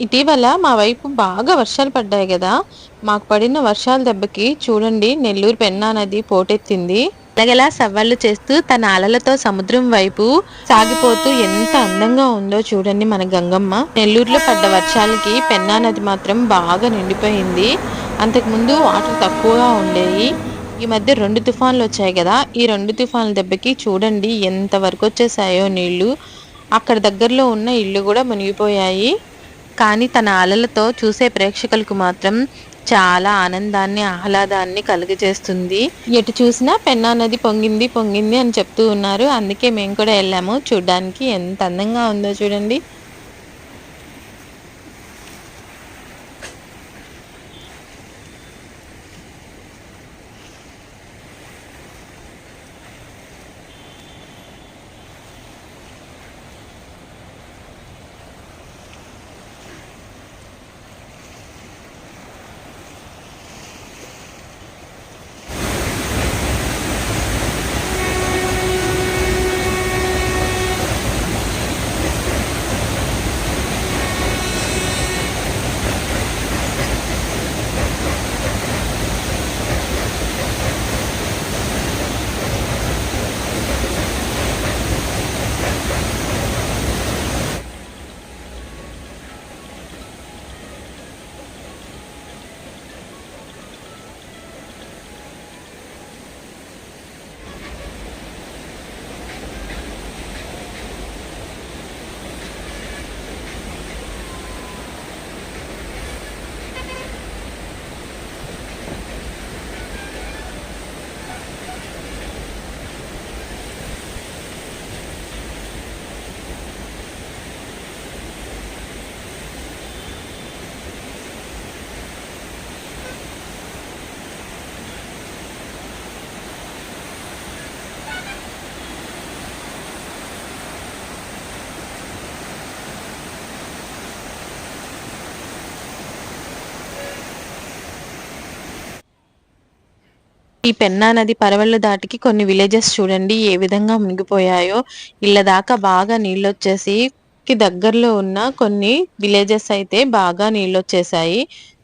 ఇటీవల మా వైపు బాగా వర్షాలు పడ్డాయి కదా. మాకు పడిన వర్షాల దెబ్బకి చూడండి నెల్లూరు పెన్నా నది పోటెత్తింది. ఎలాగెలా సవాళ్ళు చేస్తూ తన అలలతో సముద్రం వైపు సాగిపోతూ ఎంత అందంగా ఉందో చూడండి మన గంగమ్మ. నెల్లూరులో పడ్డ వర్షాలకి పెన్నా నది మాత్రం బాగా నిండిపోయింది. అంతకుముందు వాటర్ తక్కువగా ఉండేవి ఈ మధ్య రెండు తుఫాన్లు వచ్చాయి కదా. ఈ రెండు తుఫాన్ల దెబ్బకి చూడండి ఎంత వరకు వచ్చేసాయో నీళ్ళు. అక్కడ దగ్గరలో ఉన్న ఇల్లు కూడా మునిగిపోయాయి. కానీ తన అలలతో చూసే ప్రేక్షకులకు మాత్రం చాలా ఆనందాన్ని ఆహ్లాదాన్ని కలుగజేస్తుంది. ఎటు చూసినా పెన్నా నది పొంగింది పొంగింది అని చెప్తూ ఉన్నారు. అందుకే మేము కూడా వెళ్ళాము. చూడడానికి ఎంత అందంగా ఉందో చూడండి. ఈ పెన్నా నది పరవళ్ళు దాటికి కొన్ని విలేజెస్ చూడండి ఏ విధంగా మునిగిపోయాయో. ఇళ్ళ దాకా బాగా నీళ్ళు వచ్చేసి కి దగ్గరలో ఉన్న కొన్ని విలేజెస్ అయితే బాగా నీళ్ళొచ్చేసాయి.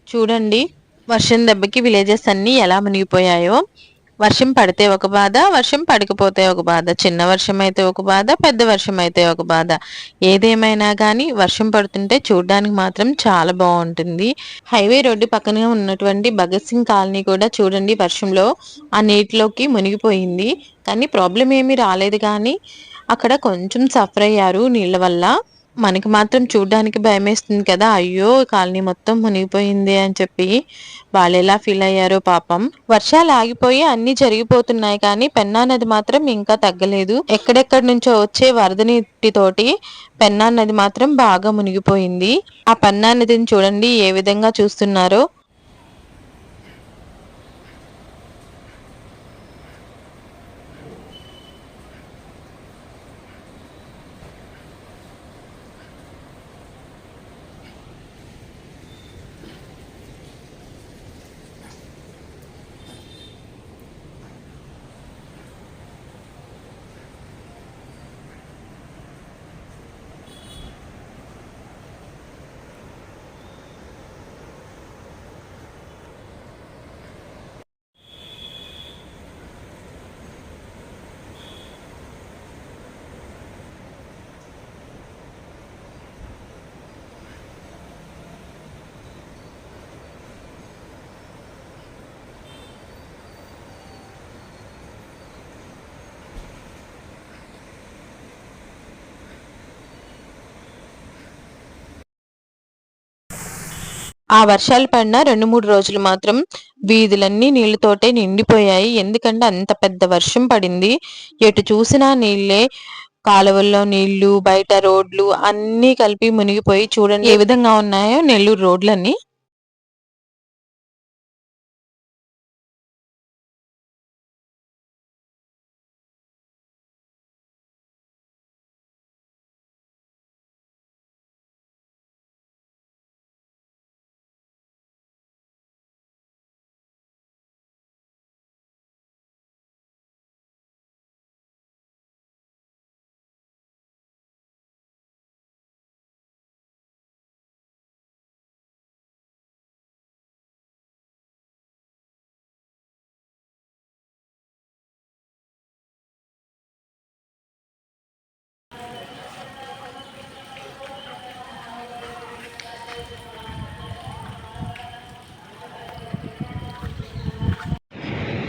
చూడండి వర్షం దెబ్బకి విలేజెస్ అన్ని ఎలా మునిగిపోయాయో. వర్షం పడితే ఒక బాధ వర్షం పడకపోతే ఒక బాధ చిన్న వర్షం అయితే ఒక బాధ పెద్ద వర్షం అయితే ఒక బాధ. ఏదేమైనా కానీ వర్షం పడుతుంటే చూడడానికి మాత్రం చాలా బాగుంటుంది. హైవే రోడ్డు పక్కన ఉన్నటువంటి భగత్ సింగ్ కాలనీ కూడా చూడండి వర్షంలో ఆ నీటిలోకి మునిగిపోయింది. కానీ ప్రాబ్లం ఏమీ రాలేదు కానీ అక్కడ కొంచెం సఫర్ అయ్యారు నీళ్ళ వల్ల. మనకి మాత్రం చూడడానికి భయమేస్తుంది కదా. అయ్యో కాలనీ మొత్తం మునిగిపోయింది అని చెప్పి వాళ్ళు ఎలా ఫీల్ అయ్యారో పాపం. వర్షాలు ఆగిపోయి అన్ని జరిగిపోతున్నాయి కానీ పెన్నా నది మాత్రం ఇంకా తగ్గలేదు. ఎక్కడెక్కడి నుంచో వచ్చే వరద నీటితోటి పెన్నా నది మాత్రం బాగా మునిగిపోయింది. ఆ పెన్నా నదిని చూడండి ఏ విధంగా చూస్తున్నారో. ఆ వర్షాలు పడిన రెండు మూడు రోజులు మాత్రం వీధులన్నీ నీళ్ళతోటే నిండిపోయాయి. ఎందుకంటే అంత పెద్ద వర్షం పడింది. ఎటు చూసినా నీళ్ళే కాలువల్లో నీళ్ళు బయట రోడ్లు అన్నీ కలిపి మునిగిపోయి చూడండి ఏ విధంగా ఉన్నాయో నెల్లూరు రోడ్లన్నీ.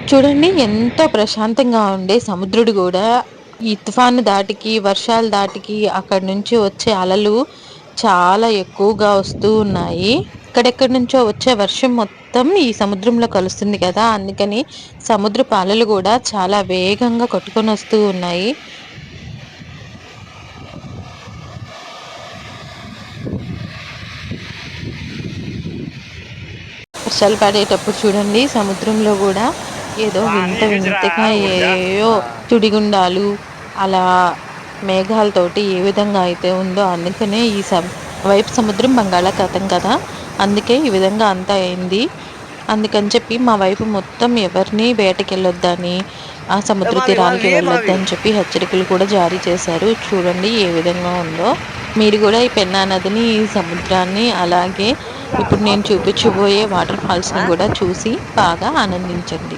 చూడండి ఎంతో ప్రశాంతంగా ఉండే సముద్రుడు కూడా. ఈ తుఫాను దాటికి వర్షాలు దాటికి అక్కడి నుంచి వచ్చే అలలు చాలా ఎక్కువగా వస్తూ ఉన్నాయి. ఎక్కడెక్కడి నుంచో వచ్చే వర్షం మొత్తం ఈ సముద్రంలో కలుస్తుంది కదా. అందుకని సముద్ర అలలు కూడా చాలా వేగంగా కొట్టుకొని వస్తూ ఉన్నాయి. వర్షాలు పడేటప్పుడు చూడండి సముద్రంలో కూడా ఏదో వింత వింతగా ఏయో తుడిగుండాలు అలా మేఘాలతోటి ఏ విధంగా అయితే ఉందో అందుకనే ఈ స వైపు సముద్రం బంగాళాఖాతం కదా. అందుకే ఈ విధంగా అంతా అయింది. అందుకని చెప్పి మా వైపు మొత్తం ఎవరిని వేటకెళ్ళొద్దని ఆ సముద్ర తీరానికి వెళ్ళొద్దని చెప్పి హెచ్చరికలు కూడా జారీ చేశారు. చూడండి ఏ విధంగా ఉందో. మీరు కూడా ఈ పెన్నా నదిని ఈ సముద్రాన్ని అలాగే ఇప్పుడు నేను చూపించబోయే వాటర్ ఫాల్స్ని కూడా చూసి బాగా ఆనందించండి.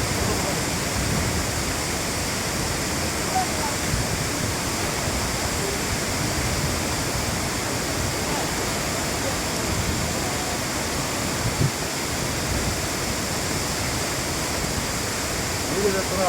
ఫ్లో ఉంది ఇది ఎక్కడ